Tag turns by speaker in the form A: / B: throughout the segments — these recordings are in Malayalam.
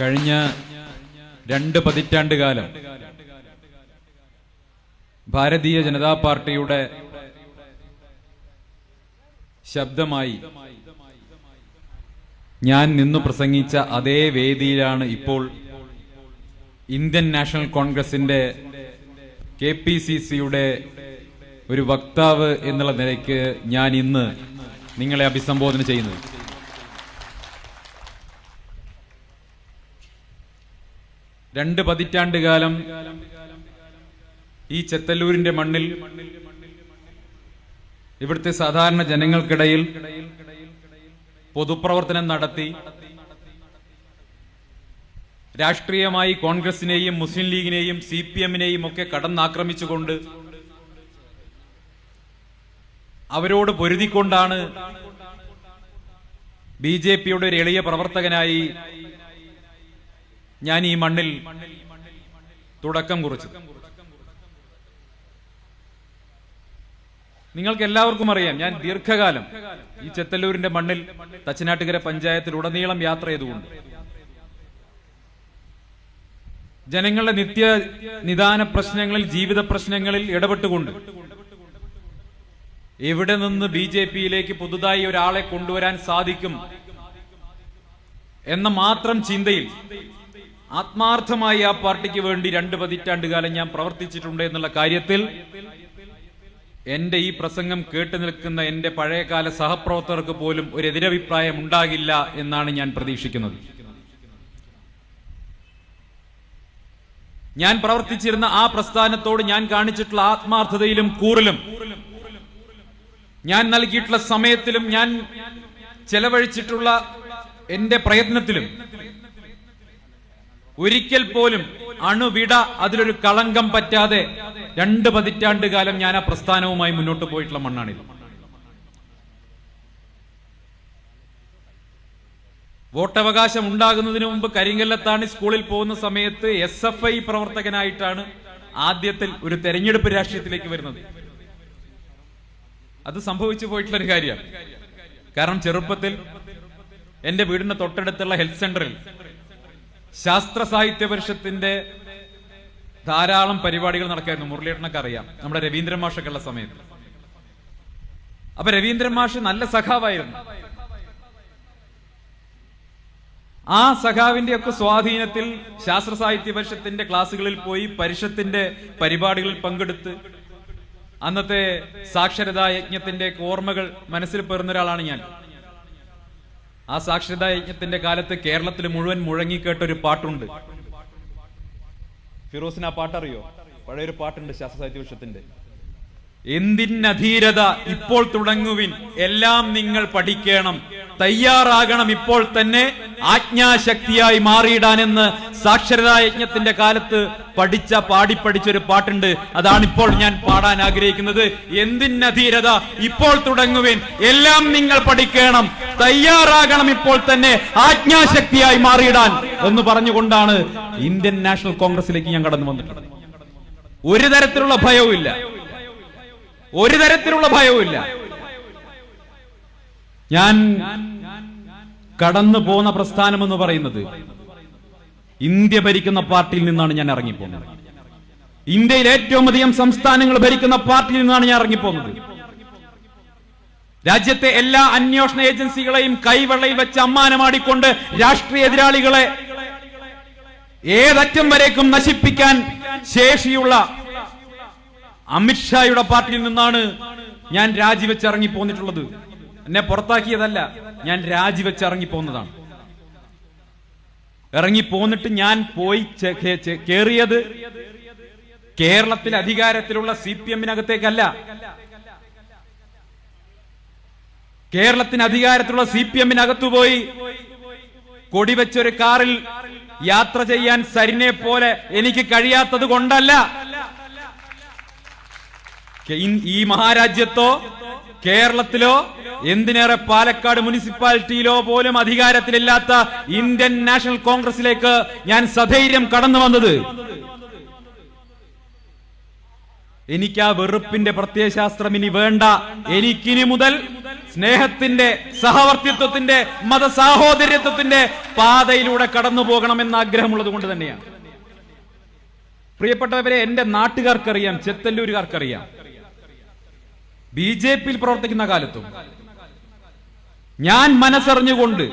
A: കഴിഞ്ഞ രണ്ട് പതിറ്റാണ്ട് കാലം ഭാരതീയ ജനതാ പാർട്ടിയുടെ ശബ്ദമായി ഞാൻ നിന്നു പ്രസംഗിച്ച അതേ വേദിയിലാണ് ഇപ്പോൾ ഇന്ത്യൻ നാഷണൽ കോൺഗ്രസിന്റെ കെ പി സി സിയുടെ ഒരു വക്താവ് എന്നുള്ള നിലയ്ക്ക് ഞാൻ ഇന്ന് നിങ്ങളെ അഭിസംബോധന ചെയ്യുന്നത്. രണ്ട് പതിറ്റാണ്ട് കാലം ഈ ചെത്തല്ലൂരിന്റെ മണ്ണിൽ ഇവിടുത്തെ സാധാരണ ജനങ്ങൾക്കിടയിൽ പൊതുപ്രവർത്തനം നടത്തി രാഷ്ട്രീയമായി കോൺഗ്രസിനെയും മുസ്ലിം ലീഗിനെയും സി പി എമ്മിനെയും ഒക്കെ കടന്നാക്രമിച്ചുകൊണ്ട് അവരോട് പൊരുതിക്കൊണ്ടാണ് ബി ജെ പിയുടെ ഒരു എളിയ പ്രവർത്തകനായി ഞാൻ ഈ മണ്ണിൽ തുടക്കം കുറിച്ചു നിങ്ങൾക്ക് എല്ലാവർക്കും അറിയാം ഞാൻ ദീർഘകാലം ഈ ചെത്തല്ലൂരിന്റെ മണ്ണിൽ തച്ചനാട്ടുകര പഞ്ചായത്തിൽ ഉടനീളം യാത്ര ചെയ്തുകൊണ്ട്. ജനങ്ങളുടെ നിത്യ നിദാന പ്രശ്നങ്ങളിൽ ജീവിത പ്രശ്നങ്ങളിൽ ഇടപെട്ടുകൊണ്ട് എവിടെ നിന്ന് ബി ജെ പിയിലേക്ക് പുതുതായി ഒരാളെ കൊണ്ടുവരാൻ സാധിക്കും എന്ന മാത്രം ചിന്തയിൽ ആത്മാർത്ഥമായി ആ പാർട്ടിക്ക് വേണ്ടി രണ്ട് പതിറ്റാണ്ട് കാലം ഞാൻ പ്രവർത്തിച്ചിട്ടുണ്ട് എന്നുള്ള കാര്യത്തിൽ എന്റെ ഈ പ്രസംഗം കേട്ടു നിൽക്കുന്ന എന്റെ പഴയകാല സഹപ്രവർത്തകർക്ക് പോലും ഒരു എതിരഭിപ്രായം ഉണ്ടാകില്ല എന്നാണ് ഞാൻ പ്രതീക്ഷിക്കുന്നത്. ഞാൻ പ്രവർത്തിച്ചിരുന്ന ആ പ്രസ്ഥാനത്തോട് ഞാൻ കാണിച്ചിട്ടുള്ള ആത്മാർത്ഥതയിലും കൂറിലും ഞാൻ നൽകിയിട്ടുള്ള സമയത്തിലും ഞാൻ ചെലവഴിച്ചിട്ടുള്ള എന്റെ പ്രയത്നത്തിലും ഒരിക്കൽ പോലും അണുവിട അതിലൊരു കളങ്കം പറ്റാതെ രണ്ട് പതിറ്റാണ്ട് കാലം ഞാൻ ആ പ്രസ്ഥാനവുമായി മുന്നോട്ട് പോയിട്ടുള്ള മണ്ണാണിത്. വോട്ടവകാശം ഉണ്ടാകുന്നതിന് മുമ്പ് കരിങ്കല്ലത്താണ് സ്കൂളിൽ പോകുന്ന സമയത്ത് എസ് എഫ് ഐ പ്രവർത്തകനായിട്ടാണ് ആദ്യത്തിൽ ഒരു തെരഞ്ഞെടുപ്പ് രാഷ്ട്രീയത്തിലേക്ക് വരുന്നത്. അത് സംഭവിച്ചു പോയിട്ടുള്ള ഒരു കാര്യമാണ്. കാരണം ചെറുപ്പത്തിൽ എന്റെ വീടിന്റെ തൊട്ടടുത്തുള്ള ഹെൽത്ത് സെന്ററിൽ ശാസ്ത്ര സാഹിത്യ പരിഷത്തിന്റെ ധാരാളം പരിപാടികൾ നടക്കായിരുന്നു. മുരളീധരനൊക്കെ അറിയാം. നമ്മുടെ രവീന്ദ്രൻ മാഷൊക്കെ ഉള്ള സമയത്ത്. അപ്പൊ രവീന്ദ്രൻ മാഷ് നല്ല സഖാവായിരുന്നു. ആ സഖാവിന്റെ ഒക്കെ സ്വാധീനത്തിൽ ശാസ്ത്ര സാഹിത്യ പരിഷത്തിന്റെ ക്ലാസ്സുകളിൽ പോയി പരിഷത്തിന്റെ പരിപാടികളിൽ പങ്കെടുത്ത് അന്നത്തെ സാക്ഷരതാ യജ്ഞത്തിന്റെ ഓർമ്മകൾ മനസ്സിൽ പേർന്ന ഒരാളാണ് ഞാൻ. ആ സാക്ഷരതാ യജ്ഞത്തിന്റെ കാലത്ത് കേരളത്തിൽ മുഴുവൻ മുഴങ്ങിക്കേട്ട ഒരു പാട്ടുണ്ട്. ഫിറോസിന് ആ പാട്ടറിയോ? പഴയൊരു പാട്ടുണ്ട് ശാസ്ത്ര സാഹിത്യ എന്തിനധീരത ഇപ്പോൾ തുടങ്ങുവിൻ? എല്ലാം നിങ്ങൾ പഠിക്കണം. തയ്യാറാകണം ഇപ്പോൾ തന്നെ ആജ്ഞാശക്തിയായി മാറിയിടാനെന്ന് സാക്ഷരതാ യജ്ഞത്തിന്റെ കാലത്ത് പഠിച്ച പാടി ഒരു പാട്ടുണ്ട്. അതാണ് ഇപ്പോൾ ഞാൻ പാടാൻ ആഗ്രഹിക്കുന്നത്. എന്തിനധീരത ഇപ്പോൾ തുടങ്ങുവേൻ? എല്ലാം നിങ്ങൾ പഠിക്കണം. തയ്യാറാകണം ഇപ്പോൾ തന്നെ ആജ്ഞാശക്തിയായി മാറിയിടാൻ എന്ന് പറഞ്ഞുകൊണ്ടാണ് ഇന്ത്യൻ നാഷണൽ കോൺഗ്രസിലേക്ക് ഞാൻ കടന്നു വന്നിട്ടുള്ളത്. ഒരു തരത്തിലുള്ള ഭയവും ഒരു തരത്തിലുള്ള ഭയവുമില്ല ഞാൻ കടന്നു പോകുന്ന പ്രസ്ഥാനം എന്ന് പറയുന്നത് ഇന്ത്യ ഭരിക്കുന്ന പാർട്ടിയിൽ നിന്നാണ് ഞാൻ ഇറങ്ങിപ്പോകുന്നത് ഇന്ത്യയിൽ ഏറ്റവും അധികം സംസ്ഥാനങ്ങൾ ഭരിക്കുന്ന പാർട്ടിയിൽ നിന്നാണ് ഞാൻ ഇറങ്ങിപ്പോകുന്നത് രാജ്യത്തെ എല്ലാ അന്വേഷണ ഏജൻസികളെയും കൈവെള്ളയിൽ വെച്ച് അമ്മാനമാടിക്കൊണ്ട് രാഷ്ട്രീയ എതിരാളികളെ ഏതറ്റം വരേക്കും നശിപ്പിക്കാൻ ശേഷിയുള്ള അമിത്ഷായുടെ പാർട്ടിയിൽ നിന്നാണ് ഞാൻ രാജിവെച്ച് ഇറങ്ങി പോന്നിട്ടുള്ളത് എന്നെ പുറത്താക്കിയതല്ല. ഞാൻ രാജിവെച്ച് ഇറങ്ങി പോന്നതാണ് ഇറങ്ങി പോന്നിട്ട് ഞാൻ പോയി കേറിയത് കേരളത്തിലെ അധികാരത്തിലുള്ള സി പി എമ്മിനകത്തേക്കല്ല. കേരളത്തിന് അധികാരത്തിലുള്ള സി പി എമ്മിനകത്തു പോയി കൊടിവെച്ചൊരു കാറിൽ യാത്ര ചെയ്യാൻ സരിനെ പോലെ എനിക്ക് കഴിയാത്തത് കൊണ്ടല്ല. ഈ മഹാരാജ്യത്തോ കേരളത്തിലോ എന്തിനേറെ പാലക്കാട് മുനിസിപ്പാലിറ്റിയിലോ പോലും അധികാരത്തിലില്ലാത്ത ഇന്ത്യൻ നാഷണൽ കോൺഗ്രസിലേക്ക് ഞാൻ സധൈര്യം കടന്നു വന്നത്. എനിക്ക് ആ വെറുപ്പിന്റെ പ്രത്യയശാസ്ത്രം ഇനി വേണ്ട. എനിക്കിനി മുതൽ സ്നേഹത്തിന്റെ സഹവർത്തിത്വത്തിന്റെ മതസാഹോദര്യത്വത്തിന്റെ പാതയിലൂടെ കടന്നു പോകണമെന്ന് ആഗ്രഹമുള്ളത് കൊണ്ട് തന്നെയാണ്. പ്രിയപ്പെട്ടവരെ എന്റെ നാട്ടുകാർക്കറിയാം ചെത്തല്ലൂരുകാർക്കറിയാം. ബി ജെ പിയിൽ പ്രവർത്തിക്കുന്ന കാലത്തും ഞാൻ മനസ്സറിഞ്ഞുകൊണ്ട്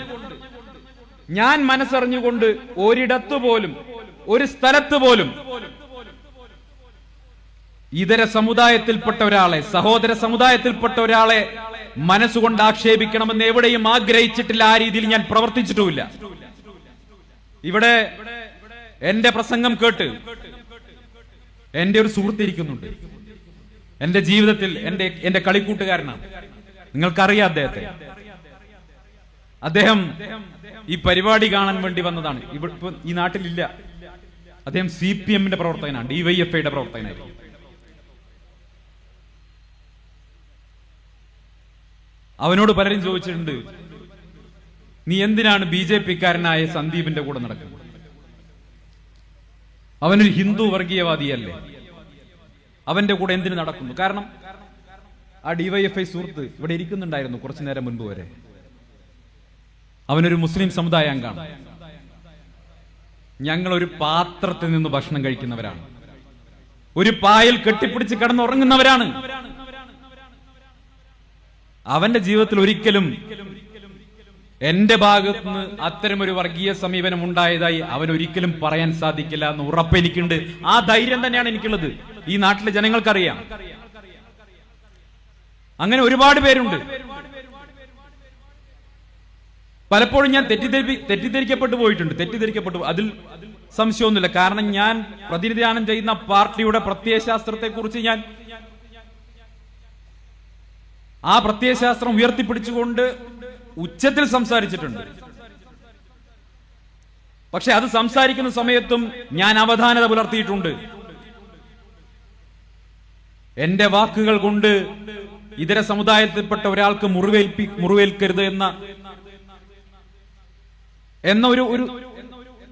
A: ഞാൻ മനസ്സറിഞ്ഞുകൊണ്ട് ഒരിടത്തു പോലും ഒരു സ്ഥലത്ത് പോലും ഇതര സമുദായത്തിൽപ്പെട്ട ഒരാളെ സഹോദര സമുദായത്തിൽപ്പെട്ട ഒരാളെ മനസ്സുകൊണ്ട് ആക്ഷേപിക്കണമെന്ന് എവിടെയും ആഗ്രഹിച്ചിട്ടില്ല ആ രീതിയിൽ ഞാൻ പ്രവർത്തിച്ചിട്ടുമില്ല. ഇവിടെ എന്റെ പ്രസംഗം കേട്ട് എന്റെ ഒരു സുഹൃത്ത് ഇരിക്കുന്നുണ്ട്. എന്റെ ജീവിതത്തിൽ എന്റെ എന്റെ കളിക്കൂട്ടുകാരനാണ്. നിങ്ങൾക്കറിയാം അദ്ദേഹത്തെ. അദ്ദേഹം ഈ പരിപാടി കാണാൻ വേണ്ടി വന്നതാണ്. ഇവിടെ ഈ നാട്ടിലില്ല. അദ്ദേഹം സി പി എമ്മിന്റെ പ്രവർത്തകനാണ് ഡിവൈഎഫ്ഐയുടെ പ്രവർത്തകനായിരുന്നു. അവനോട് പലരും ചോദിച്ചിട്ടുണ്ട് നീ എന്തിനാണ് ബി ജെ പിക്കാരനായ സന്ദീപിന്റെ കൂടെ നടക്കുന്നത്? അവനൊരു ഹിന്ദു വർഗീയവാദിയല്ലേ? അവന്റെ കൂടെ എന്തിനു നടക്കുന്നു? കാരണം ആ ഡിവൈഎഫ്ഐ സുഹൃത്ത് ഇവിടെ ഇരിക്കുന്നുണ്ടായിരുന്നു കുറച്ചു നേരം മുൻപ് വരെ. അവനൊരു മുസ്ലിം സമുദായ അംഗമാണ് ഞങ്ങൾ ഒരു പാത്രത്തിൽ നിന്ന് ഭക്ഷണം കഴിക്കുന്നവരാണ്. ഒരു പായൽ കെട്ടിപ്പിടിച്ച് കിടന്നുറങ്ങുന്നവരാണ്. അവന്റെ ജീവിതത്തിൽ ഒരിക്കലും എന്റെ ഭാഗത്ത് നിന്ന് അത്തരം ഒരു വർഗീയ സമീപനം ഉണ്ടായതായി അവൻ ഒരിക്കലും പറയാൻ സാധിക്കില്ല എന്ന് ഉറപ്പെനിക്കുണ്ട്. ആ ധൈര്യം തന്നെയാണ് എനിക്കുള്ളത്. ഈ നാട്ടിലെ ജനങ്ങൾക്കറിയാം. അങ്ങനെ ഒരുപാട് പേരുണ്ട്. പലപ്പോഴും ഞാൻ തെറ്റിദ്ധരിപ്പി തെറ്റിദ്ധരിക്കപ്പെട്ടു പോയിട്ടുണ്ട്. തെറ്റിദ്ധരിക്കപ്പെട്ടു. അതിൽ സംശയമൊന്നുമില്ല. കാരണം ഞാൻ പ്രതിനിധാനം ചെയ്യുന്ന പാർട്ടിയുടെ പ്രത്യയശാസ്ത്രത്തെ കുറിച്ച് ഞാൻ ആ പ്രത്യയശാസ്ത്രം ഉയർത്തിപ്പിടിച്ചുകൊണ്ട് ഉച്ചത്തിൽ സംസാരിച്ചിട്ടുണ്ട്. പക്ഷെ അത് സംസാരിക്കുന്ന സമയത്തും ഞാൻ അവധാനത പുലർത്തിയിട്ടുണ്ട്. എന്റെ വാക്കുകൾ കൊണ്ട് ഇതര സമുദായത്തിൽപ്പെട്ട ഒരാൾക്ക് മുറിവേൽപ്പി മുറിവേൽക്കരുത് എന്ന എന്ന ഒരു ഒരു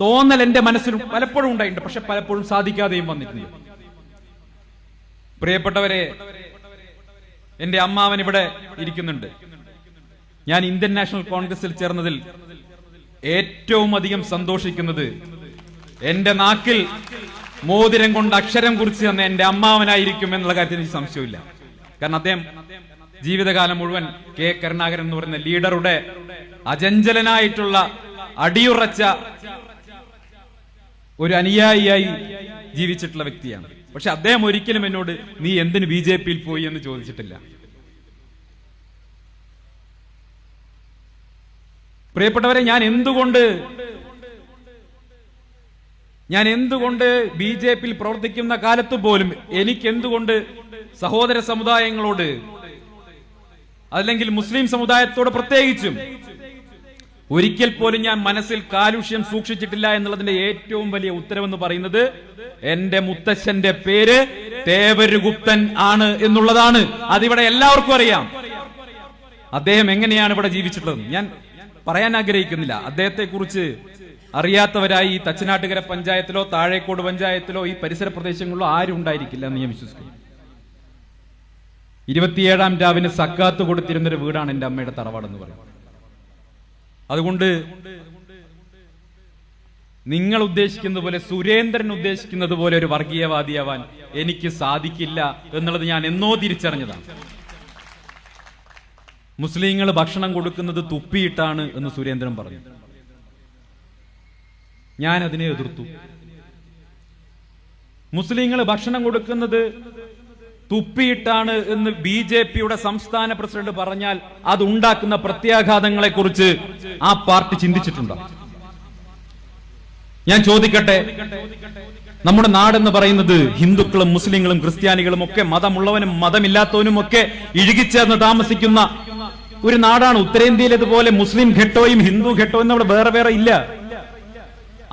A: തോന്നൽ എന്റെ മനസ്സിലും പലപ്പോഴും ഉണ്ടായിട്ടുണ്ട്. പക്ഷെ പലപ്പോഴും സാധിക്കാതെയും വന്നിട്ടുണ്ട് പ്രിയപ്പെട്ടവരെ എന്റെ അമ്മാവൻ ഇവിടെ ഇരിക്കുന്നുണ്ട്. ഞാൻ ഇന്ത്യൻ നാഷണൽ കോൺഗ്രസിൽ ചേർന്നതിൽ ഏറ്റവും അധികം സന്തോഷിക്കുന്നത് എന്റെ നാക്കിൽ മോതിരം കൊണ്ട് അക്ഷരം കുറിച്ച് തന്നെ എന്റെ അമ്മാവനായിരിക്കും എന്നുള്ള കാര്യത്തിൽ എനിക്ക് സംശയമില്ല കാരണം അദ്ദേഹം ജീവിതകാലം മുഴുവൻ കെ കരുണാകരൻ എന്ന് പറയുന്ന ലീഡറുടെ അചഞ്ചലനായിട്ടുള്ള അടിയുറച്ച ഒരു അനുയായിയായി ജീവിച്ചിട്ടുള്ള വ്യക്തിയാണ്. പക്ഷെ അദ്ദേഹം ഒരിക്കലും എന്നോട് നീ എന്തിന് ബി ജെ പിയിൽ പോയി? എന്ന് ചോദിച്ചിട്ടില്ല. പ്രിയപ്പെട്ടവരെ ഞാൻ എന്തുകൊണ്ട് ഞാൻ എന്തുകൊണ്ട് ബി ജെ പിയിൽ പ്രവർത്തിക്കുന്ന കാലത്ത് പോലും എനിക്ക് എന്തുകൊണ്ട് സഹോദര സമുദായങ്ങളോട് അല്ലെങ്കിൽ മുസ്ലിം സമുദായത്തോട് പ്രത്യേകിച്ചും ഒരിക്കൽ പോലും ഞാൻ മനസ്സിൽ കാലുഷ്യം സൂക്ഷിച്ചിട്ടില്ല എന്നുള്ളതിന്റെ ഏറ്റവും വലിയ ഉത്തരവെന്ന് പറയുന്നത് എന്റെ മുത്തച്ഛന്റെ പേര് തേവരുഗുപ്തൻ ആണ് എന്നുള്ളതാണ്. അതിവിടെ എല്ലാവർക്കും അറിയാം. അദ്ദേഹം എങ്ങനെയാണ് ഇവിടെ ജീവിച്ചിട്ടുള്ളത്? ഞാൻ പറയാൻ ആഗ്രഹിക്കുന്നില്ല. അദ്ദേഹത്തെ കുറിച്ച് അറിയാത്തവരായി ഈ തച്ചനാട്ടുകര പഞ്ചായത്തിലോ താഴേക്കോട് പഞ്ചായത്തിലോ ഈ പരിസര പ്രദേശങ്ങളിലോ ആരും ഉണ്ടായിരിക്കില്ല എന്ന് ഞാൻ വിശ്വസിക്കുന്നു. ഇരുപത്തിയേഴാം രാവിന് സക്കാത്ത് കൊടുത്തിരുന്നൊരു വീടാണ് എന്റെ അമ്മയുടെ തറവാടെന്ന് പറയുന്നത്. അതുകൊണ്ട് നിങ്ങൾ ഉദ്ദേശിക്കുന്നത് പോലെ സുരേന്ദ്രൻ ഉദ്ദേശിക്കുന്നത് പോലെ ഒരു വർഗീയവാദിയാവാൻ എനിക്ക് സാധിക്കില്ല എന്നുള്ളത് ഞാൻ എന്നോ തിരിച്ചറിഞ്ഞതാണ്. മുസ്ലിങ്ങൾ ഭക്ഷണം കൊടുക്കുന്നത് തുപ്പിയിട്ടാണ് എന്ന് സുരേന്ദ്രൻ പറഞ്ഞു. ഞാൻ അതിനെ എതിർത്തു. മുസ്ലിങ്ങൾ ഭക്ഷണം കൊടുക്കുന്നത് തുപ്പിയിട്ടാണ് എന്ന് ബി ജെ പിയുടെ സംസ്ഥാന പ്രസിഡന്റ് പറഞ്ഞാൽ അത് ഉണ്ടാക്കുന്ന പ്രത്യാഘാതങ്ങളെ കുറിച്ച് ആ പാർട്ടി ചിന്തിച്ചിട്ടുണ്ടോ? ഞാൻ ചോദിക്കട്ടെ. നമ്മുടെ നാടെന്ന് പറയുന്നത് ഹിന്ദുക്കളും മുസ്ലിങ്ങളും ക്രിസ്ത്യാനികളും ഒക്കെ മതമുള്ളവനും മതമില്ലാത്തവനും ഒക്കെ ഇഴുകിച്ചേർന്ന് താമസിക്കുന്ന ഒരു നാടാണ്. ഉത്തരേന്ത്യയിലേതുപോലെ മുസ്ലിം ഘട്ടോയും ഹിന്ദു ഘട്ടവും അവിടെ വേറെ വേറെ ഇല്ല.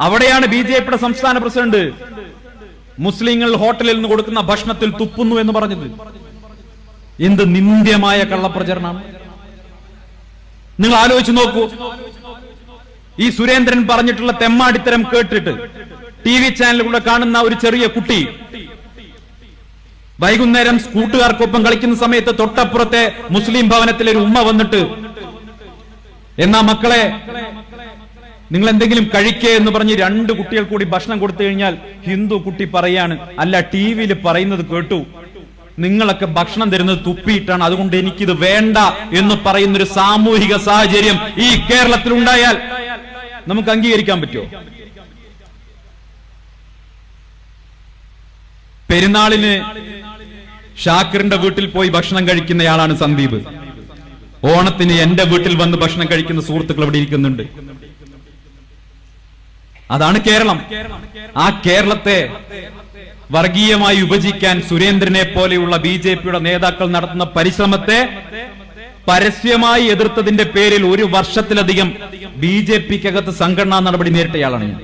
A: അവിടെയാണ് ബി ജെ പിയുടെ സംസ്ഥാന പ്രസിഡന്റ് മുസ്ലിങ്ങൾ ഹോട്ടലിൽ നിന്ന് കൊടുക്കുന്ന ഭക്ഷണത്തിൽ തുപ്പുന്നു എന്ന് പറഞ്ഞത്. എന്ത് നിന്ദ്യമായ കള്ളപ്രചരണമാണ് നിങ്ങൾ ആലോചിച്ച് നോക്കൂ. ഈ സുരേന്ദ്രൻ പറഞ്ഞിട്ടുള്ള തെമ്മാടിത്തരം കേട്ടിട്ട് ടി വി ചാനലിലൂടെ കാണുന്ന ഒരു ചെറിയ കുട്ടി വൈകുന്നേരം കൂട്ടുകാർക്കൊപ്പം കളിക്കുന്ന സമയത്ത് തൊട്ടപ്പുറത്തെ മുസ്ലിം ഭവനത്തിൽ ഒരു ഉമ്മ വന്നിട്ട് എന്നാ മക്കളെ നിങ്ങൾ എന്തെങ്കിലും കഴിക്കേ എന്ന് പറഞ്ഞ് രണ്ട് കുട്ടികൾ കൂടി ഭക്ഷണം കൊടുത്തു കഴിഞ്ഞാൽ ഹിന്ദു കുട്ടി പറയാണ് അല്ല ടി വിയിൽ പറയുന്നത് കേട്ടു. നിങ്ങളൊക്കെ ഭക്ഷണം തരുന്നത് തുപ്പിയിട്ടാണ് അതുകൊണ്ട് എനിക്കിത് വേണ്ട എന്ന് പറയുന്ന ഒരു സാമൂഹിക സാഹചര്യം ഈ കേരളത്തിൽ ഉണ്ടായാൽ നമുക്ക് അംഗീകരിക്കാൻ പറ്റുമോ? പെരുന്നാളിന് ഷാക്കിറിന്റെ വീട്ടിൽ പോയി ഭക്ഷണം കഴിക്കുന്നയാളാണ് സന്ദീപ്. ഓണത്തിന് എന്റെ വീട്ടിൽ വന്ന് ഭക്ഷണം കഴിക്കുന്ന സുഹൃത്തുക്കൾ ഇവിടെ ഇരിക്കുന്നുണ്ട്. അതാണ് കേരളം. ആ കേരളത്തെ വർഗീയമായി വിഭജിക്കാൻ സുരേന്ദ്രനെ പോലെയുള്ള ബി ജെ പിയുടെ നേതാക്കൾ നടത്തുന്ന പരിശ്രമത്തെ പരസ്യമായി എതിർത്തതിന്റെ പേരിൽ ഒരു വർഷത്തിലധികം ബി ജെ പിക്കകത്ത് സംഘടനാ നടപടി നേരിട്ടയാളാണ് ഞാൻ.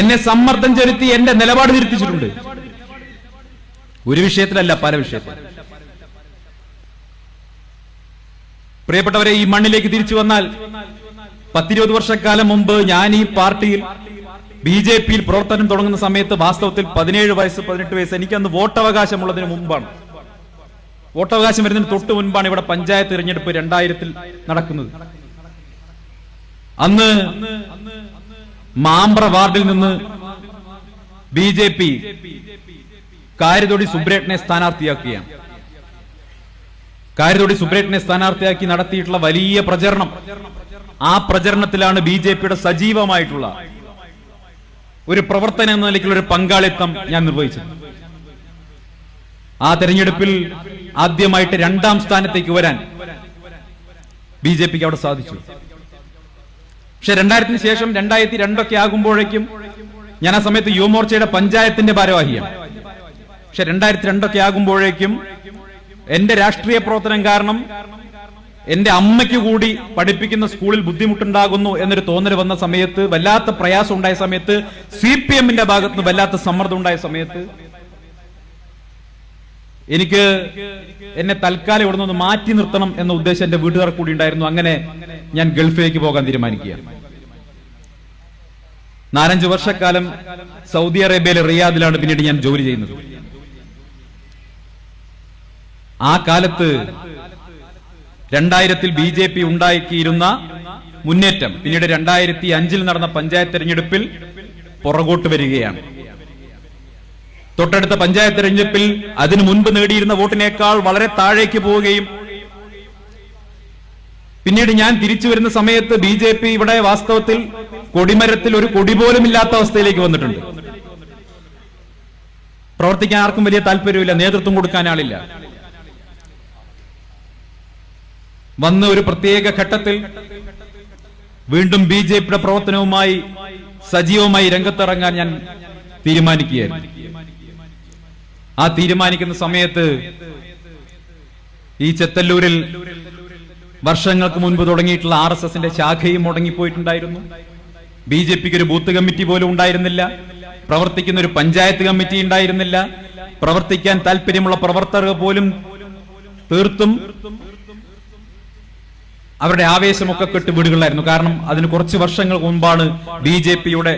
A: എന്നെ സമ്മർദ്ദം ചെലുത്തി എന്റെ നിലപാട് തിരുത്തിച്ചിട്ടുണ്ട്. ഒരു വിഷയത്തിലല്ല പല വിഷയത്തിൽ പ്രിയപ്പെട്ടവരെ ഈ മണ്ണിലേക്ക് തിരിച്ചു വന്നാൽ പത്തിരുപത് വർഷക്കാലം മുമ്പ് ഞാൻ ഈ പാർട്ടിയിൽ ബി ജെ പിയിൽ പ്രവർത്തനം തുടങ്ങുന്ന സമയത്ത് വാസ്തവത്തിൽ പതിനേഴ് വയസ്സ് പതിനെട്ട് വയസ്സ് എനിക്ക് അന്ന് വോട്ടവകാശമുള്ളതിന് മുമ്പാണ്. വോട്ടവകാശം വരുന്നതിന് തൊട്ട് മുൻപാണ് ഇവിടെ പഞ്ചായത്ത് തിരഞ്ഞെടുപ്പ് രണ്ടായിരത്തിൽ നടക്കുന്നത്. അന്ന് മാമ്പ്ര വാർഡിൽ നിന്ന് ബി ജെ പി കാര്യതൊടി സുബ്രേട്ടനെ സ്ഥാനാർത്ഥിയാക്കുകയാണ്. കാര്യതൊടി സുബ്രേട്ടനെ സ്ഥാനാർത്ഥിയാക്കി നടത്തിയിട്ടുള്ള വലിയ പ്രചരണം. ആ പ്രചരണത്തിലാണ് ബി ജെ പിയുടെ സജീവമായിട്ടുള്ള ഒരു പ്രവർത്തനം എന്ന നിലയ്ക്കുള്ള ഒരു പങ്കാളിത്തം ഞാൻ നിർവഹിച്ചത്. ആ തെരഞ്ഞെടുപ്പിൽ ആദ്യമായിട്ട് രണ്ടാം സ്ഥാനത്തേക്ക് വരാൻ ബി ജെ പിക്ക് അവിടെ സാധിച്ചു. പക്ഷെ രണ്ടായിരത്തിന് ശേഷം രണ്ടായിരത്തി രണ്ടൊക്കെ ആകുമ്പോഴേക്കും ഞാൻ ആ സമയത്ത് യുവമോർച്ചയുടെ പഞ്ചായത്തിന്റെ ഭാരവാഹിയാണ്. പക്ഷെ രണ്ടായിരത്തി രണ്ടൊക്കെ ആകുമ്പോഴേക്കും എന്റെ രാഷ്ട്രീയ പ്രവർത്തനം കാരണം എന്റെ അമ്മയ്ക്ക് കൂടി പഠിപ്പിക്കുന്ന സ്കൂളിൽ ബുദ്ധിമുട്ടുണ്ടാകുന്നു എന്നൊരു തോന്നൽ വന്ന സമയത്ത് വല്ലാത്ത പ്രയാസം ഉണ്ടായ സമയത്ത് സി പി എമ്മിന്റെ ഭാഗത്ത് നിന്ന് വല്ലാത്ത സമ്മർദ്ദം ഉണ്ടായ സമയത്ത് എനിക്ക് എന്നെ തൽക്കാലം ഇവിടെ നിന്ന് മാറ്റി നിർത്തണം എന്ന ഉദ്ദേശം എന്റെ വീട്ടുകാർ കൂടി ഉണ്ടായിരുന്നു. അങ്ങനെ ഞാൻ ഗൾഫിലേക്ക് പോകാൻ തീരുമാനിക്കുകയാണ് നാലഞ്ച് വർഷക്കാലം സൗദി അറേബ്യയിലെ റിയാദിലാണ് പിന്നീട് ഞാൻ ജോലി ചെയ്യുന്നത്. ആ കാലത്ത് രണ്ടായിരത്തിൽ ബി ജെ പി ഉണ്ടാക്കിയിരുന്ന മുന്നേറ്റം പിന്നീട് രണ്ടായിരത്തി അഞ്ചിൽ നടന്ന പഞ്ചായത്ത് തെരഞ്ഞെടുപ്പിൽ പുറകോട്ട് വരികയാണ്. തൊട്ടടുത്ത പഞ്ചായത്ത് തെരഞ്ഞെടുപ്പിൽ അതിനു മുൻപ് നേടിയിരുന്ന വോട്ടിനേക്കാൾ വളരെ താഴേക്ക് പോവുകയും പിന്നീട് ഞാൻ തിരിച്ചു വരുന്ന സമയത്ത് ബി ജെ പി ഇവിടെ വാസ്തവത്തിൽ കൊടിമരത്തിൽ ഒരു കൊടി പോലും ഇല്ലാത്ത അവസ്ഥയിലേക്ക് വന്നിട്ടുണ്ട്. പ്രവർത്തിക്കാൻ ആർക്കും വലിയ താല്പര്യമില്ല നേതൃത്വം കൊടുക്കാൻ ആളില്ല. വന്ന ഒരു പ്രത്യേക ഘട്ടത്തിൽ വീണ്ടും ബി ജെ പിയുടെ പ്രവർത്തനവുമായി സജീവമായി രംഗത്തിറങ്ങാൻ ഞാൻ തീരുമാനിക്കുകയായിരുന്നു. ആ തീരുമാനിക്കുന്ന സമയത്ത് ഈ ചെത്തല്ലൂരിൽ വർഷങ്ങൾക്ക് മുൻപ് തുടങ്ങിയിട്ടുള്ള ആർ എസ് എസിന്റെ ശാഖയും മുടങ്ങിപ്പോയിട്ടുണ്ടായിരുന്നു. ബി ജെ പിക്ക് ഒരു ബൂത്ത് കമ്മിറ്റി പോലും ഉണ്ടായിരുന്നില്ല. പ്രവർത്തിക്കുന്ന ഒരു പഞ്ചായത്ത് കമ്മിറ്റി ഉണ്ടായിരുന്നില്ല. പ്രവർത്തിക്കാൻ താല്പര്യമുള്ള പ്രവർത്തകർ പോലും തീർത്തും അവരുടെ ആവേശമൊക്കെ കെട്ട് വീടുകളിലായിരുന്നു. കാരണം അതിന് കുറച്ച് വർഷങ്ങൾ മുമ്പാണ് ബി ജെ പിയുടെ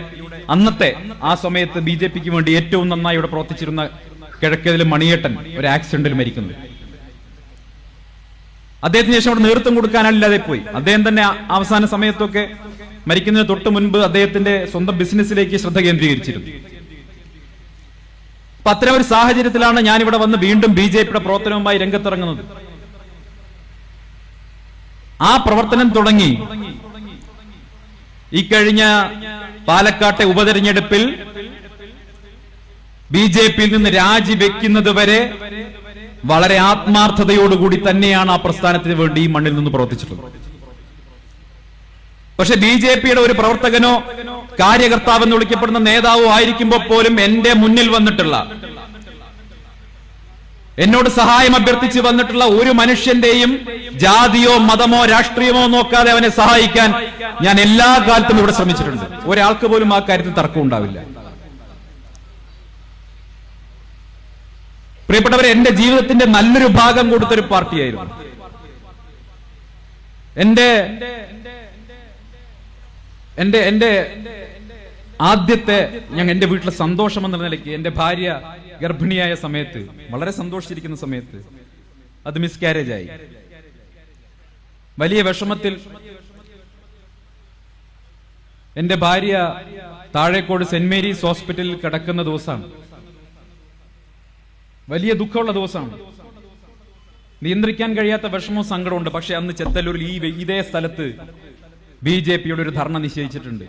A: അന്നത്തെ ആ സമയത്ത് ബി ജെ പിക്ക് വേണ്ടി ഏറ്റവും നന്നായി ഇവിടെ പ്രവർത്തിച്ചിരുന്ന കിഴക്കേതിലെ മണിയേട്ടൻ ഒരു ആക്സിഡന്റിൽ മരിക്കുന്നത് അദ്ദേഹത്തിന് ശേഷം അവിടെ നേതൃത്വം കൊടുക്കാനല്ലാതെ പോയി. അദ്ദേഹം തന്നെ അവസാന സമയത്തൊക്കെ മരിക്കുന്നതിന് തൊട്ട് മുൻപ് അദ്ദേഹത്തിന്റെ സ്വന്തം ബിസിനസ്സിലേക്ക് ശ്രദ്ധ കേന്ദ്രീകരിച്ചിരുന്നു. അപ്പൊ അത്തരം ഒരു സാഹചര്യത്തിലാണ് ഞാൻ ഇവിടെ വന്ന് വീണ്ടും ബി ജെ പിയുടെ പ്രവർത്തനവുമായി രംഗത്തിറങ്ങുന്നത്. ആ പ്രവർത്തനം തുടങ്ങി. ഈ കഴിഞ്ഞ പാലക്കാട്ടെ ഉപതെരഞ്ഞെടുപ്പിൽ ബി ജെ പിയിൽ നിന്ന് രാജിവെക്കുന്നത് വരെ വളരെ ആത്മാർത്ഥതയോടുകൂടി തന്നെയാണ് ആ പ്രസ്ഥാനത്തിന് വേണ്ടി ഈ മണ്ണിൽ നിന്ന് പ്രവർത്തിച്ചിട്ടുള്ളത്. പക്ഷെ ബി ജെ പിയുടെ ഒരു പ്രവർത്തകനോ കാര്യകർത്താവ് എന്ന് വിളിക്കപ്പെടുന്ന നേതാവോ ആയിരിക്കുമ്പോൾ പോലും എന്റെ മുന്നിൽ വന്നിട്ടുള്ള എന്നോട് സഹായം അഭ്യർത്ഥിച്ച് വന്നിട്ടുള്ള ഒരു മനുഷ്യന്റെയും ജാതിയോ മതമോ രാഷ്ട്രീയമോ നോക്കാതെ അവനെ സഹായിക്കാൻ ഞാൻ എല്ലാ കാലത്തും ഇവിടെ ശ്രമിച്ചിട്ടുണ്ട്. ഒരാൾക്ക് പോലും ആ കാര്യത്തിൽ തർക്കം ഉണ്ടാവില്ല പ്രിയപ്പെട്ടവരെ എന്റെ ജീവിതത്തിന്റെ നല്ലൊരു ഭാഗം കൊടുത്തൊരു പാർട്ടിയായിരുന്നു. എന്റെ എന്റെ എന്റെ ആദ്യത്തെ ഞാൻ എന്റെ വീട്ടിലെ സന്തോഷം എന്ന നിലയ്ക്ക് എന്റെ ഭാര്യ ഗർഭിണിയായ സമയത്ത് വളരെ സന്തോഷിച്ചിരിക്കുന്ന സമയത്ത് അത് മിസ്കാരേജ് ആയി. വലിയ വിഷമത്തിൽ എന്റെ ഭാര്യ താഴേക്കോട് സെന്റ് മേരീസ് ഹോസ്പിറ്റലിൽ കിടക്കുന്ന ദിവസമാണ്. വലിയ ദുഃഖമുള്ള ദിവസമാണ്. നിയന്ത്രിക്കാൻ കഴിയാത്ത വിഷമവും സങ്കടമുണ്ട് പക്ഷെ അന്ന് ചെത്തല്ലൂരിൽ ഈ ഇതേ സ്ഥലത്ത് ബി ജെ പിയുടെ ഒരു ധർണ നിശ്ചയിച്ചിട്ടുണ്ട്.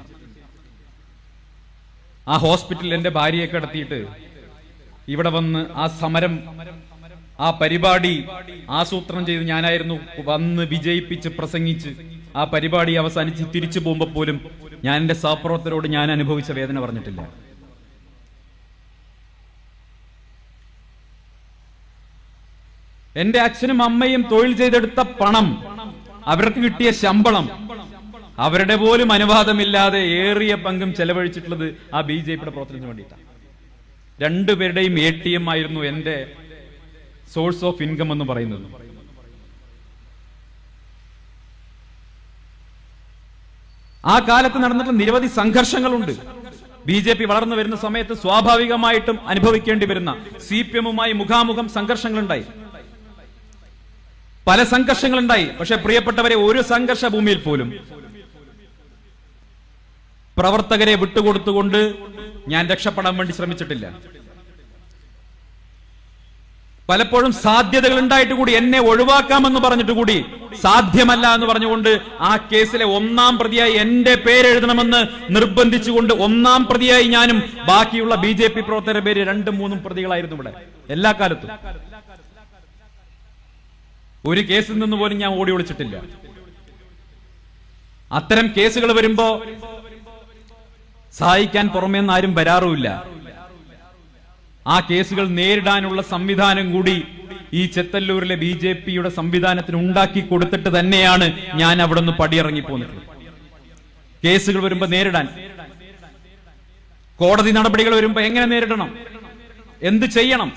A: ആ ഹോസ്പിറ്റലിൽ എന്റെ ഭാര്യയെ കിടത്തിയിട്ട് ഇവിടെ വന്ന് ആ സമരം ആ പരിപാടി ആസൂത്രണം ചെയ്ത് ഞാനായിരുന്നു വന്ന് വിജയിപ്പിച്ച് പ്രസംഗിച്ച് ആ പരിപാടി അവസാനിച്ച് തിരിച്ചു പോകുമ്പോൾ പോലും ഞാൻ എന്റെ സഹപ്രവർത്തകരോട് ഞാൻ അനുഭവിച്ച വേദന പറഞ്ഞിട്ടില്ല. എന്റെ അച്ഛനും അമ്മയും തൊഴിൽ ചെയ്തെടുത്ത പണം അവർക്ക് കിട്ടിയ ശമ്പളം. അവരുടെ പോലും അനുവാദമില്ലാതെ ഏറിയ പങ്കും ചെലവഴിച്ചിട്ടുള്ളത് ആ ബി ജെ പിയുടെ പ്രവർത്തനത്തിന് വേണ്ടിയിട്ടാണ്. രണ്ടുപേരുടെയും എ ടി എം ആയിരുന്നു എന്റെ സോഴ്സ് ഓഫ് ഇൻകം എന്ന് പറയുന്നത്. ആ കാലത്ത് നടന്നിട്ടുള്ള നിരവധി സംഘർഷങ്ങളുണ്ട്. ബി ജെ പി വളർന്നു വരുന്ന സമയത്ത് സ്വാഭാവികമായിട്ടും അനുഭവിക്കേണ്ടി വരുന്ന സി പി എമ്മുമായി മുഖാമുഖം സംഘർഷങ്ങളുണ്ടായി. പല സംഘർഷങ്ങളുണ്ടായി. പക്ഷെ പ്രിയപ്പെട്ടവരെ ഒരു സംഘർഷ ഭൂമിയിൽ പോലും പ്രവർത്തകരെ വിട്ടുകൊടുത്തുകൊണ്ട് ഞാൻ രക്ഷപ്പെടാൻ വേണ്ടി ശ്രമിച്ചിട്ടില്ല. പലപ്പോഴും സാധ്യതകൾ ഉണ്ടായിട്ട് കൂടി എന്നെ ഒഴിവാക്കാമെന്ന് പറഞ്ഞിട്ട് കൂടി സാധ്യമല്ല എന്ന് പറഞ്ഞുകൊണ്ട് ആ കേസിലെ ഒന്നാം പ്രതിയായി എന്റെ പേരെഴുതണമെന്ന് നിർബന്ധിച്ചുകൊണ്ട് ഒന്നാം പ്രതിയായി ഞാനും ബാക്കിയുള്ള ബി ജെ പി പ്രവർത്തകരുടെ പേര് രണ്ടും മൂന്നും പ്രതികളായിരുന്നു ഇവിടെ. എല്ലാ കാലത്തും. ഒരു കേസിൽ നിന്ന് പോലും ഞാൻ ഓടി ഒളിച്ചിട്ടില്ല. അത്തരം കേസുകൾ വരുമ്പോ സഹായിക്കാൻ പുറമേന്ന് ആരും വരാറുമില്ല. ആ കേസുകൾ നേരിടാനുള്ള സംവിധാനം കൂടി ഈ ചെത്തല്ലൂരിലെ ബി ജെ പിയുടെ സംവിധാനത്തിന് ഉണ്ടാക്കി കൊടുത്തിട്ട് തന്നെയാണ് ഞാൻ അവിടെ നിന്ന് പടിയിറങ്ങി പോന്നിട്ടുള്ളത് കേസുകൾ വരുമ്പോ നേരിടാൻ. കോടതി നടപടികൾ വരുമ്പോ എങ്ങനെ നേരിടണം? എന്ത് ചെയ്യണം?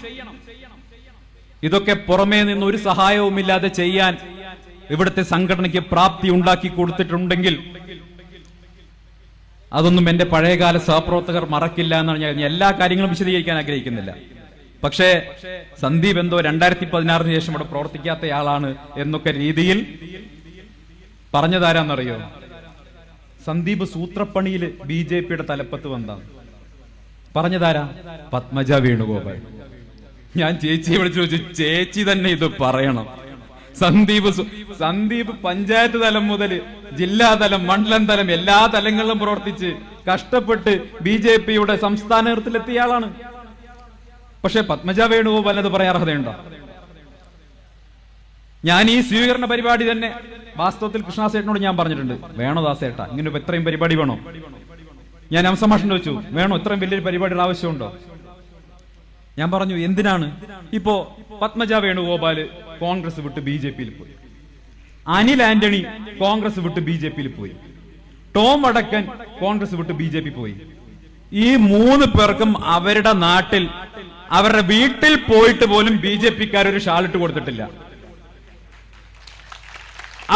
A: ഇതൊക്കെ പുറമേ നിന്ന് ഒരു സഹായവുമില്ലാതെ ചെയ്യാൻ ഇവിടുത്തെ സംഘടനയ്ക്ക് പ്രാപ്തി ഉണ്ടാക്കി കൊടുത്തിട്ടുണ്ടെങ്കിൽ അതൊന്നും എന്റെ പഴയകാല സഹപ്രവർത്തകർ മറക്കില്ല എന്നാണ് ഞാൻ എല്ലാ കാര്യങ്ങളും വിശദീകരിക്കാൻ ആഗ്രഹിക്കുന്നില്ല. പക്ഷേ സന്ദീപ് എന്തോ രണ്ടായിരത്തി പതിനാറിന് ശേഷം ഇവിടെ പ്രവർത്തിക്കാത്തയാളാണ് എന്നൊക്കെ രീതിയിൽ പറഞ്ഞതാരാന്നറിയോ? സന്ദീപ് സൂത്രപ്പണിയിൽ ബി ജെ പിയുടെ തലപ്പത്ത് വന്നതാണ്. പറഞ്ഞതാരാ? പത്മജ വേണുഗോപാൽ. ഞാൻ ചേച്ചിയെ വിളിച്ചു ചോദിച്ചു ചേച്ചി തന്നെ ഇത് പറയണം. സന്ദീപ് സന്ദീപ് പഞ്ചായത്ത് തലം മുതൽ ജില്ലാ ജില്ലാതലം മണ്ഡലം തലം എല്ലാ തലങ്ങളിലും പ്രവർത്തിച്ച് കഷ്ടപ്പെട്ട് ബി ജെ പിയുടെ സംസ്ഥാന നേതൃത്വത്തിലെത്തിയ ആളാണ്. പക്ഷെ പത്മജ വേണുഗോപാൽ അത് പറയാൻ അർഹതയുണ്ടോ? ഞാൻ ഈ സ്വീകരണ പരിപാടി തന്നെ വാസ്തവത്തിൽ കൃഷ്ണാസേട്ടനോട് ഞാൻ പറഞ്ഞിട്ടുണ്ട്. വേണോ ദാസേട്ട? ഇങ്ങനെ ഇത്രയും പരിപാടി വേണോ? ഞാൻ അംസമാഷിന്റെ വെച്ചു വേണോ? ഇത്രയും വലിയൊരു പരിപാടിയുടെ ആവശ്യമുണ്ടോ? ഞാൻ പറഞ്ഞു എന്തിനാണ്? ഇപ്പോ പത്മജ വേണുഗോപാൽ കോൺഗ്രസ് വിട്ട് ബി ജെ പിയിൽ പോയി. അനിൽ ആന്റണി കോൺഗ്രസ് വിട്ട് ബി ജെ പിയിൽ പോയി. ടോം വടക്കൻ കോൺഗ്രസ് വിട്ട് ബി ജെ പി പോയി. ഈ മൂന്ന് പേർക്കും അവരുടെ നാട്ടിൽ അവരുടെ വീട്ടിൽ പോയിട്ട് പോലും ബി ജെ പിക്കാർ ഒരു ഷാളിട്ട് കൊടുത്തിട്ടില്ല.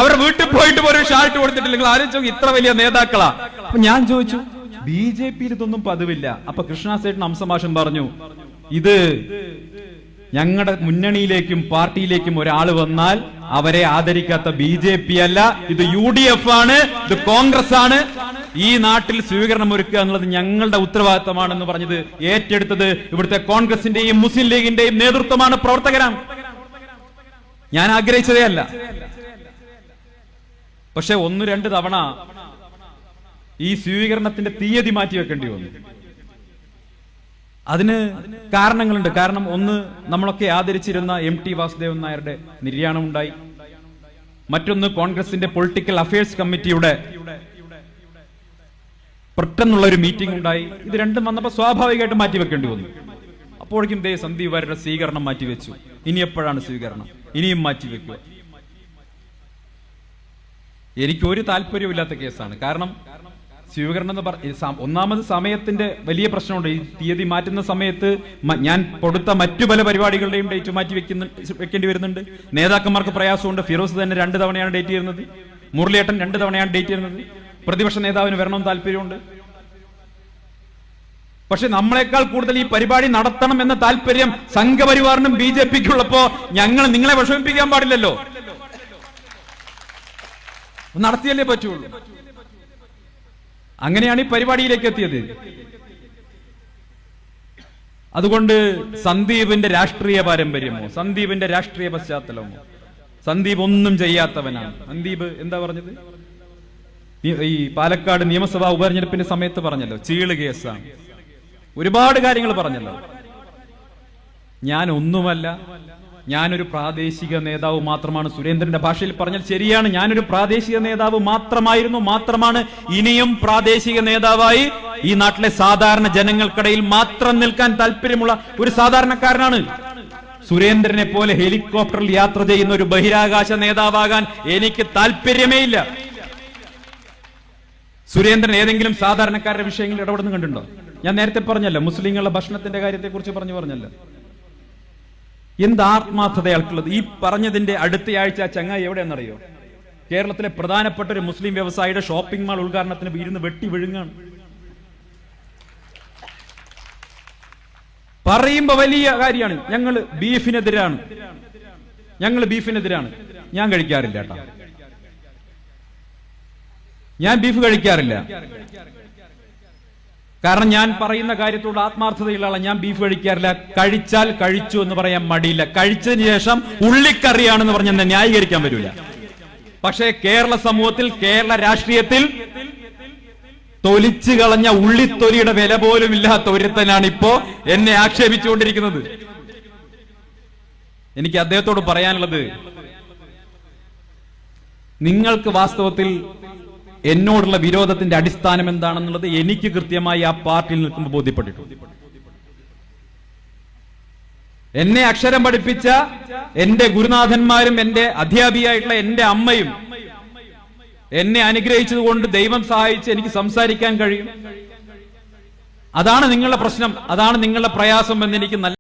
A: അവർ വീട്ടിൽ പോയിട്ട് പോലും ഒരു ഷാളിട്ട് കൊടുത്തിട്ടില്ല. നിങ്ങൾ ആലോചിച്ചു ഇത്ര വലിയ നേതാക്കളാ. ഞാൻ ചോദിച്ചു ബി ജെ പിയിൽ ഇതൊന്നും പതിവില്ല. അപ്പൊ കൃഷ്ണാസേട്ടൻ അംസമാഷം പറഞ്ഞു ഇത് ഞങ്ങളുടെ മുന്നണിയിലേക്കും പാർട്ടിയിലേക്കും ഒരാൾ വന്നാൽ അവരെ ആദരിക്കാത്ത ബി ജെ പി അല്ല. ഇത് യു ഡി എഫ് ആണ്. ഇത് കോൺഗ്രസ് ആണ് ഈ നാട്ടിൽ സ്വീകരണം ഒരുക്കുക എന്നുള്ളത് ഞങ്ങളുടെ ഉത്തരവാദിത്തമാണെന്ന് പറഞ്ഞത് ഏറ്റെടുത്തത് ഇവിടുത്തെ കോൺഗ്രസിന്റെയും മുസ്ലിം ലീഗിന്റെയും നേതൃത്വമാണ് പ്രവർത്തകരാണ്. ഞാൻ ആഗ്രഹിച്ചതേ അല്ല. പക്ഷെ ഒന്ന് രണ്ട് തവണ ഈ സ്വീകരണത്തിന്റെ തീയതി മാറ്റി വെക്കേണ്ടി വന്നു. അതിന് കാരണങ്ങളുണ്ട്. കാരണം ഒന്ന് നമ്മളൊക്കെ ആദരിച്ചിരുന്ന എം ടി വാസുദേവൻ നായരുടെ നിര്യാണമുണ്ടായി. മറ്റൊന്ന് കോൺഗ്രസിന്റെ പൊളിറ്റിക്കൽ അഫയേഴ്സ് കമ്മിറ്റിയുടെ പെട്ടെന്നുള്ള ഒരു മീറ്റിംഗ് ഉണ്ടായി ഇത് രണ്ടും വന്നപ്പോൾ സ്വാഭാവികമായിട്ട് മാറ്റി വെക്കേണ്ടി വന്നു. അപ്പോഴേക്കും ദേ സന്ദീപ് വാര്യരുടെ സ്വീകരണം മാറ്റിവെച്ചു. ഇനി എപ്പോഴാണ് സ്വീകരണം? ഇനിയും മാറ്റിവെക്കുക. എനിക്കൊരു താല്പര്യമില്ലാത്ത കേസാണ്. കാരണം സ്വീകരണം എന്ന് പറ ഈ ഒന്നാമത് സമയത്തിന്റെ വലിയ പ്രശ്നമുണ്ട്. ഈ തീയതി മാറ്റുന്ന സമയത്ത് ഞാൻ കൊടുത്ത മറ്റു പല പരിപാടികളുടെയും ഡേറ്റ് മാറ്റി വെക്കുന്ന വെക്കേണ്ടി വരുന്നുണ്ട്. നേതാക്കന്മാർക്ക് പ്രയാസമുണ്ട്. ഫിറോസ് തന്നെ രണ്ട് തവണയാണ് ഡേറ്റ് ചെയ്യുന്നത്. മുരളിയേട്ടൻ രണ്ട് തവണയാണ് ഡേറ്റ് ചെയ്യുന്നത്. പ്രതിപക്ഷ നേതാവിന് വരണമെന്ന് താല്പര്യമുണ്ട്. പക്ഷെ നമ്മളെക്കാൾ കൂടുതൽ ഈ പരിപാടി നടത്തണം എന്ന താല്പര്യം സംഘപരിവാറിനും ബി ജെ പിക്കുള്ളപ്പോ ഞങ്ങൾ നിങ്ങളെ വിഷമിപ്പിക്കാൻ പാടില്ലല്ലോ. നടത്തിയല്ലേ പറ്റുള്ളൂ. അങ്ങനെയാണ് ഈ പരിപാടിയിലേക്ക് എത്തിയത്. അതുകൊണ്ട് സന്ദീപിന്റെ രാഷ്ട്രീയ പാരമ്പര്യമോ സന്ദീപിന്റെ രാഷ്ട്രീയ പശ്ചാത്തലമോ സന്ദീപ് ഒന്നും ചെയ്യാത്തവനാണ്. സന്ദീപ് എന്താ പറഞ്ഞത്? ഈ- പാലക്കാട് നിയമസഭാ ഉപതെരഞ്ഞെടുപ്പിന്റെ സമയത്ത് പറഞ്ഞല്ലോ ചീൾ കേസാണ്. ഒരുപാട് കാര്യങ്ങൾ പറഞ്ഞല്ലോ. ഞാൻ ഒന്നുമല്ല ഞാനൊരു പ്രാദേശിക നേതാവ് മാത്രമാണ്. സുരേന്ദ്രന്റെ ഭാഷയിൽ പറഞ്ഞാൽ ശരിയാണ്. ഞാനൊരു പ്രാദേശിക നേതാവ് മാത്രമായിരുന്നു. മാത്രമാണ് ഇനിയും പ്രാദേശിക നേതാവായി ഈ നാട്ടിലെ സാധാരണ ജനങ്ങൾക്കിടയിൽ മാത്രം നിൽക്കാൻ താല്പര്യമുള്ള ഒരു സാധാരണക്കാരനാണ്. സുരേന്ദ്രനെ പോലെ ഹെലികോപ്റ്ററിൽ യാത്ര ചെയ്യുന്ന ഒരു ബഹിരാകാശ നേതാവാകാൻ എനിക്ക് താല്പര്യമേ ഇല്ല. സുരേന്ദ്രൻ ഏതെങ്കിലും സാധാരണക്കാരുടെ വിഷയങ്ങളിൽ ഇടപെടുന്നു കണ്ടിട്ടുണ്ടോ? ഞാൻ നേരത്തെ പറഞ്ഞല്ലോ മുസ്ലിങ്ങളുടെ ഭക്ഷണത്തിന്റെ കാര്യത്തെ കുറിച്ച് പറഞ്ഞു പറഞ്ഞല്ലോ. എന്ത് ആത്മാർത്ഥത അയാൾക്കുള്ളത് ഈ പറഞ്ഞതിന്റെ അടുത്തയാഴ്ച ചങ്ങായി എവിടെയെന്നറിയോ കേരളത്തിലെ പ്രധാനപ്പെട്ട ഒരു മുസ്ലിം വ്യവസായിയുടെ ഷോപ്പിംഗ് മാൾ ഉദ്ഘാടനത്തിന് ഇരുന്ന് വെട്ടി വിഴുങ്ങാണ്. പറയുമ്പോ വലിയ കാര്യമാണ്. ഞങ്ങൾ ബീഫിനെതിരാണ്. ഞങ്ങൾ ബീഫിനെതിരാണ്. ഞാൻ കഴിക്കാറില്ല കേട്ടോ. ഞാൻ ബീഫ് കഴിക്കാറില്ല. കാരണം ഞാൻ പറയുന്ന കാര്യത്തോട് ആത്മാർത്ഥതയുള്ള ഞാൻ ബീഫ് കഴിക്കാറില്ല. കഴിച്ചാൽ കഴിച്ചു എന്ന് പറയാൻ മടിയില്ല. കഴിച്ചതിന് ശേഷം ഉള്ളിക്കറിയാണെന്ന് പറഞ്ഞ ന്യായീകരിക്കാൻ വരില്ല പക്ഷേ കേരള സമൂഹത്തിൽ കേരള രാഷ്ട്രീയത്തിൽ തൊലിച്ചു കളഞ്ഞ ഉള്ളിത്തൊലിയുടെ വില പോലും ഇല്ലാത്ത ഒരുത്തനാണ് ഇപ്പോ എന്നെ ആക്ഷേപിച്ചുകൊണ്ടിരിക്കുന്നത്. എനിക്ക് അദ്ദേഹത്തോട് പറയാനുള്ളത് നിങ്ങൾക്ക് വാസ്തവത്തിൽ എന്നോടുള്ള വിരോധത്തിന്റെ അടിസ്ഥാനം എന്താണെന്നുള്ളത് എനിക്ക് കൃത്യമായി ആ പാർട്ടിയിൽ നിൽക്കുമ്പോൾ ബോധ്യപ്പെട്ടിട്ടുണ്ട്. എന്നെ അക്ഷരം പഠിപ്പിച്ച എന്റെ ഗുരുനാഥന്മാരും എന്റെ അധ്യാപികയായിട്ടുള്ള എന്റെ അമ്മയും എന്നെ അനുഗ്രഹിച്ചതുകൊണ്ട് ദൈവം സഹായിച്ച് എനിക്ക് സംസാരിക്കാൻ കഴിയും. അതാണ് നിങ്ങളുടെ പ്രശ്നം അതാണ് നിങ്ങളുടെ പ്രയാസം എന്ന് എനിക്ക് നല്ല